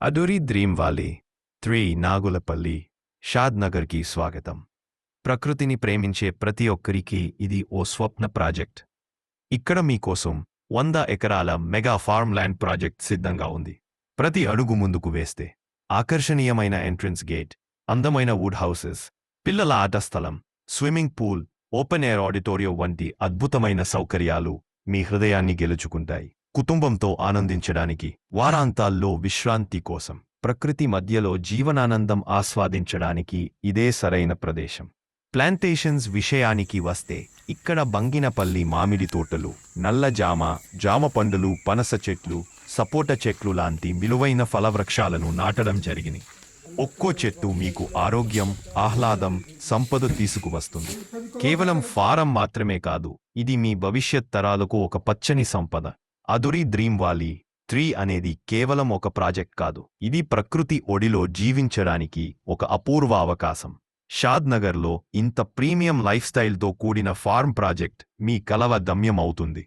Aduri dream valley three Nagulapalli షాద్నగర్కి స్వాగతం. ప్రకృతిని ప్రేమించే ప్రతి ఒక్కరికి ఇది ఓ స్వప్న ప్రాజెక్ట్. ఇక్కడ మీకోసం వంద ఎకరాల మెగా ఫార్మ్ ల్యాండ్ ప్రాజెక్ట్ సిద్ధంగా ఉంది. ప్రతి అడుగు ముందుకు వేస్తే ఆకర్షణీయమైన ఎంట్రన్స్ గేట్ అందమైన వుడ్ హౌసెస్ పిల్లల ఆట స్థలం swimming pool open air auditorium వంటి అద్భుతమైన సౌకర్యాలు మీ హృదయాన్ని గెలుచుకుంటాయి. కుటుంబంతో ఆనందించడానికి వారాంతాల్లో విశ్రాంతి కోసం ప్రకృతి మధ్యలో జీవనానందం ఆస్వాదించడానికి ఇదే సరైన ప్రదేశం. ప్లాంటేషన్స్ విషయానికి వస్తే ఇక్కడ బంగినపల్లి మామిడి తోటలు నల్ల జామ జామ పండులు పనస చెట్లు సపోట చెట్లు లాంటి విలువైన ఫలవృక్షాలను నాటడం జరిగింది. ఒక్కో చెట్టు మీకు ఆరోగ్యం ఆహ్లాదం సంపద తీసుకువస్తుంది. కేవలం ఫారం మాత్రమే కాదు ఇది మీ భవిష్యత్ తరాలకు ఒక పచ్చని సంపద. అదురి డ్రీమ్ వాలీ త్రీ అనేది కేవలం ఒక ప్రాజెక్ట్ కాదు. ఇది ప్రకృతి ఒడిలో జీవించడానికి ఒక అపూర్వ అవకాశం. షాద్నగర్లో ఇంత ప్రీమియం లైఫ్ స్టైల్తో కూడిన ఫార్మ్ ప్రాజెక్ట్ మీ కలవ దమ్యం అవుతుంది